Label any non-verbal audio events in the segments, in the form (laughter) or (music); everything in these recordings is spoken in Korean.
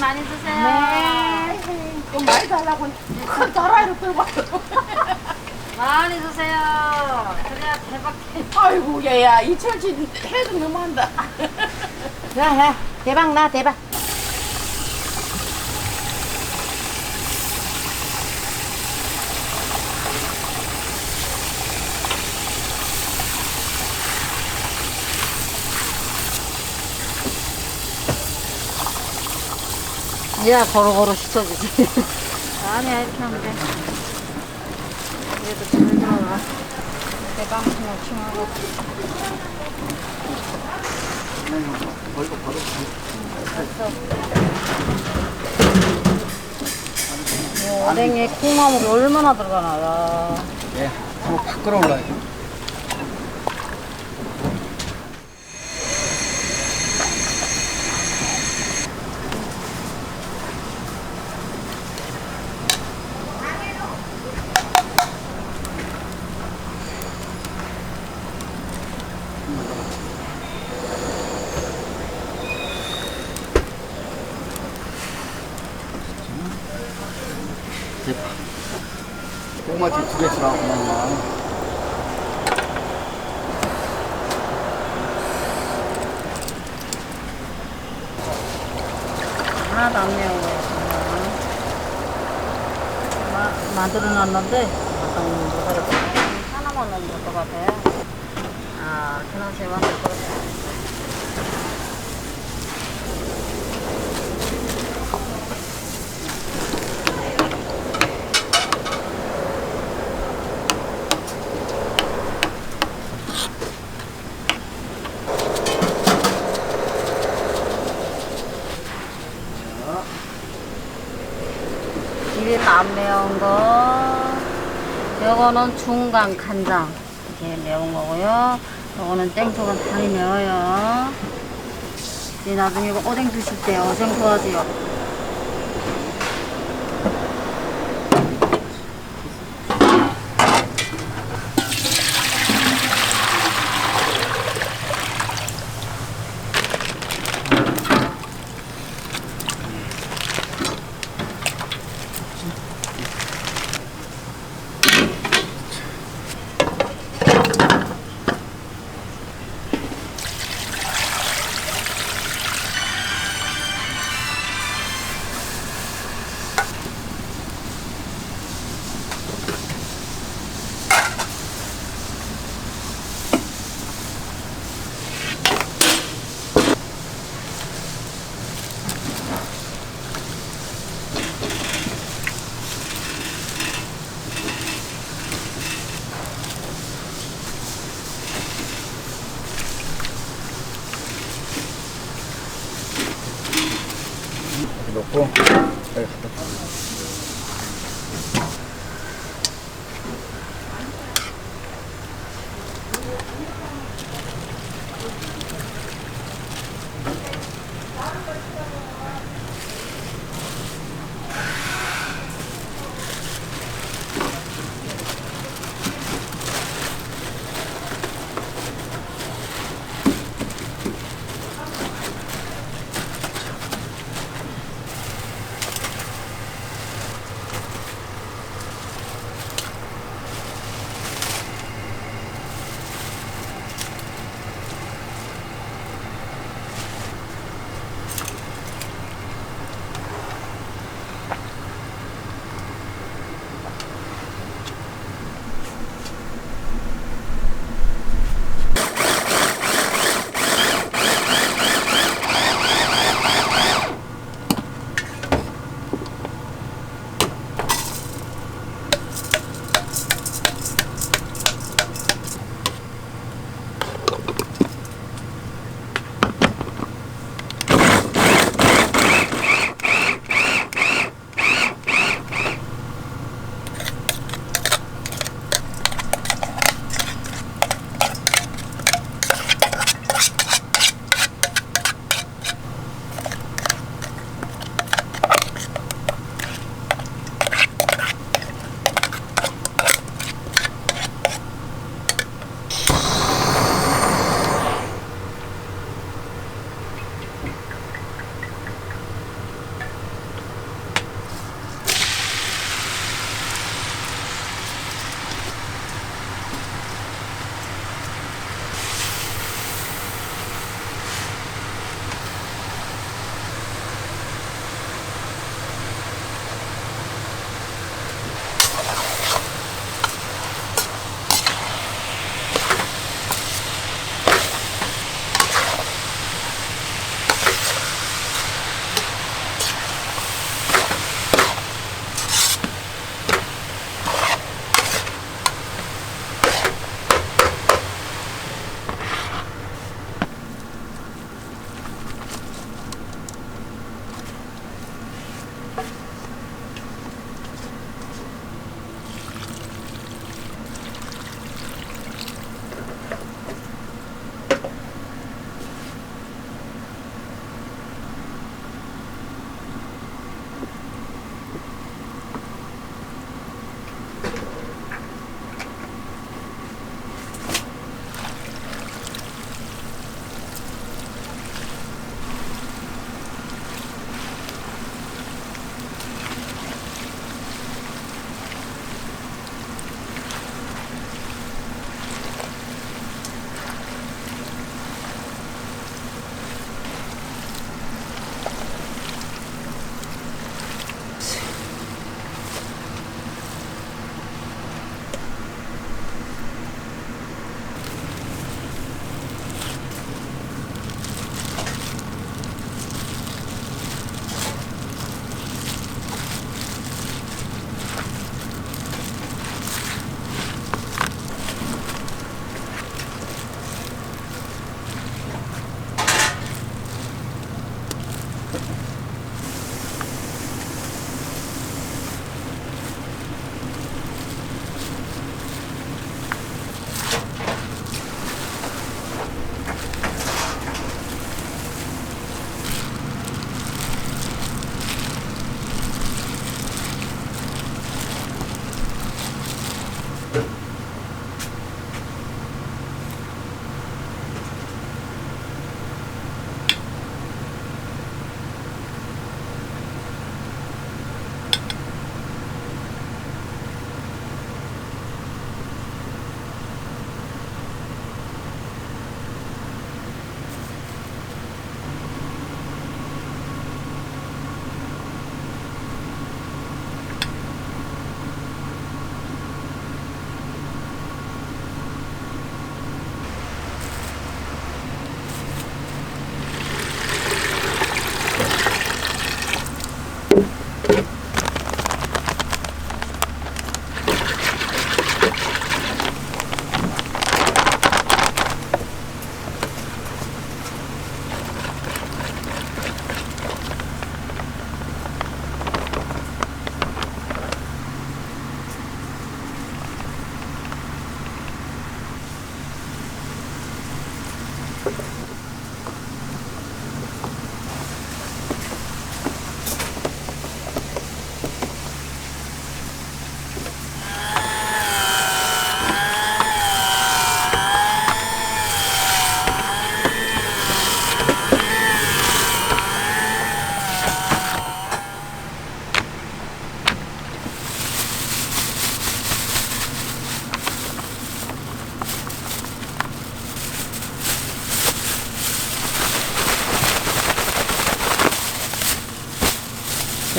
많이 드세요. 네. 좀 많이 달라고 큰 도라이를 끌고 왔어. 많이 드세요. 그래야 대박. 아이고 얘야 이철진 해도 너무한다. (laughs) 야, 야, 대박 나, 대박. 야, 고루고루 씻어주지. (laughs) 아니야, 이렇게 하면 돼. 그래도 잘 들어가. 대방충을 충하고. 이 오뎅에 콩나물이 얼마나 들어가나, 야. 예, 한번 팍 끓어올라요. 개씩 나왔구만. 하나도 안 매운 거야, 정말. 마, 만들어 놨는데, 뭐가 이렇게 하나만 넣으면 될 것 같아요. 아, 그냥 제만 될것 같아요. 이게 안 매운 거. 요거는 중간 간장. 이렇게 매운 거고요. 요거는 땡초가 많이 매워요. 이제 나중에 이거 오뎅 드실 때 오뎅 좋아하세요. 넣고 여기 갖다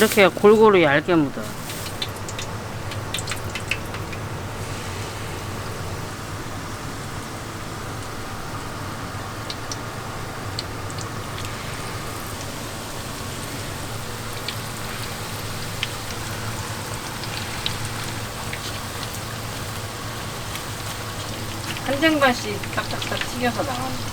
이렇게 골고루 얇게 묻어. 한 쟁반씩 탁탁탁 튀겨서 거.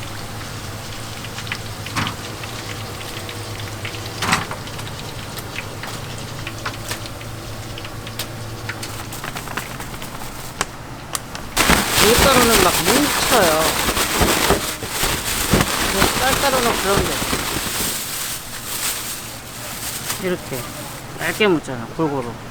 밀가루는 막 뭉쳐요. 쌀가루는 그런데. 이렇게 얇게 묻잖아, 골고루.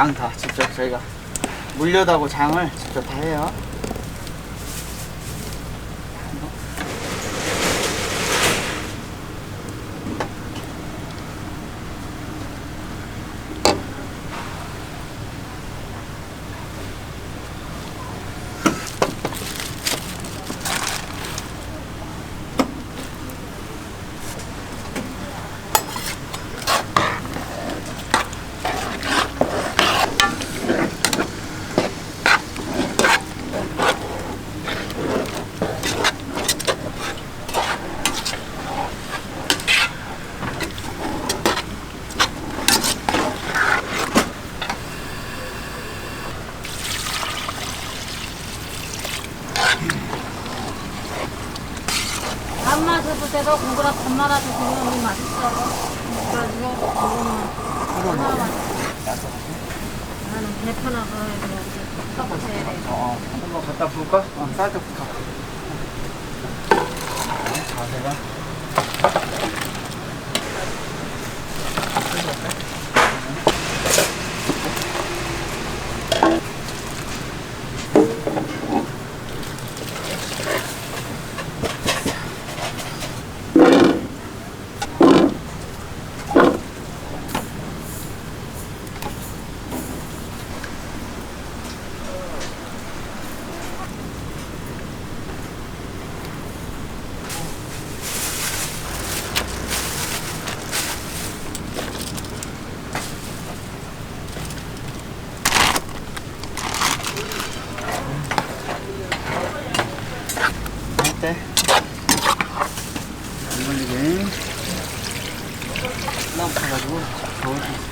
장 다 직접 저희가 물려다고 장을 직접 다 해요. 밥맛 없을 때도 국으로 밥 말아 드시면 너무 맛있어. 그래가지고 국은 얼마나 맛있어. 나는 배편하고 이렇게 섞어야 돼. 어, 볼까? 어, 살짝 붙어. 네, 자세가. 어때? 이건 이게 너무 커가지고 더울 수 있어.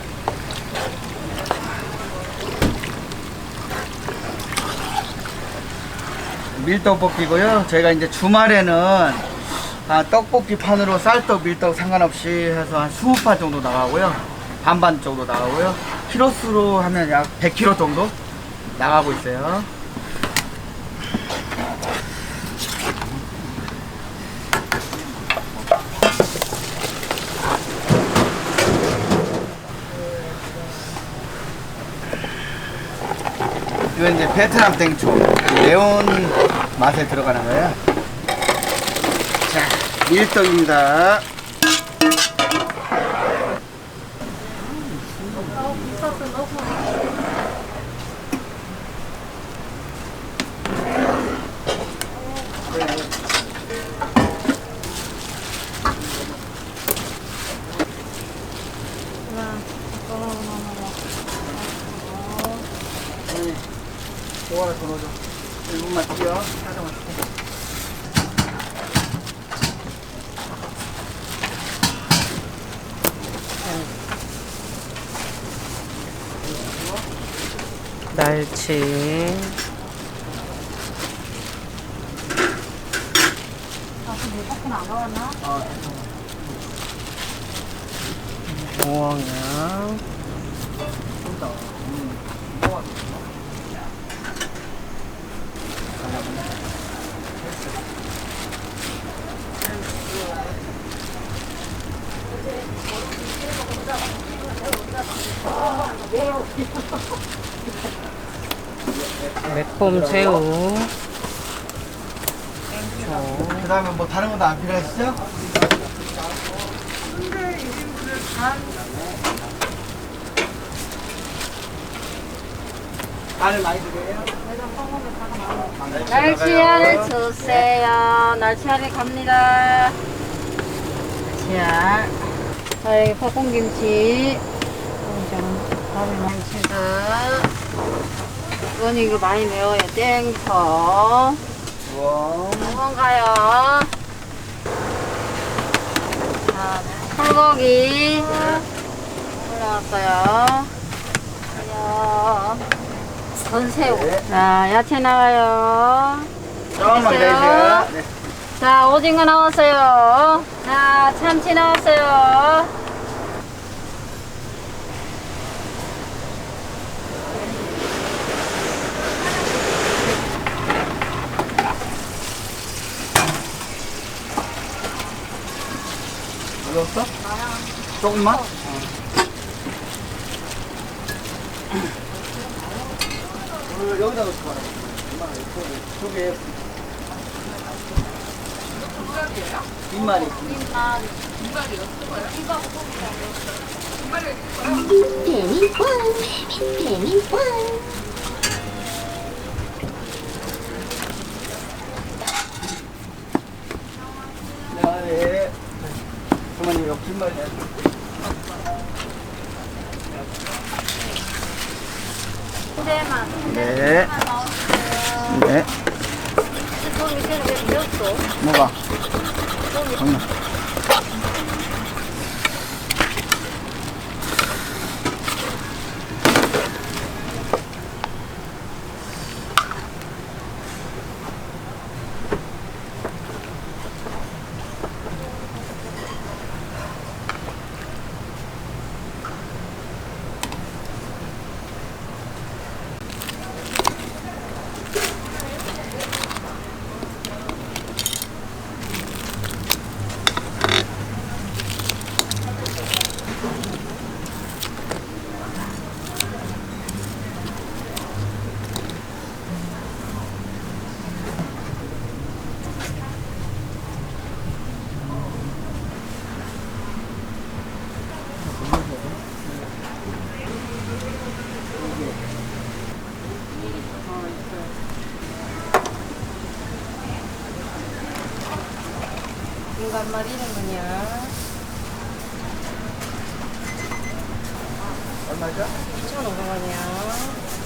밀떡볶이고요. 저희가 이제 주말에는 아, 떡볶이 판으로 쌀떡, 밀떡 상관없이 해서 한 20판 정도 나가고요. 반반 정도 나가고요. 키로수로 하면 약 100kg 정도 나가고 있어요. 이건 이제 베트남 땡초 매운 맛에 들어가는 거예요. 자, 밀떡입니다. 좋아요, 더 넣어줘. 1분만 뛰어. 살짝만 뛰어. 날치. 아, 근데 볶음 안 나왔나? 아, 무엉양. 매콤 새우. 그 다음에 뭐 다른 것도 안 필요하시죠? 알을 많이 드려요? 날치알을 주세요. 날치알이 갑니다. 날치알. 자, 여기 볶음김치. 치즈. 이건 이거 많이 매워요. 땡초. 우와. 뭔가요? 자, 불고기. 올라왔어요. 안녕. 건새우. 자, 야채 나와요. 조금만. 내주세요. 네. 자, 오징어 나왔어요. 자, 참치 나왔어요. 넣었어? 조금만? 오늘 여기다 놓고 가라. 저게 빈말이. 뱀이 꽝, 뱀이 꽝. 네. 빈말이. 근데만 네. 네. 뭐가? 말이는 거냐? 얼마죠? 2,500원이야.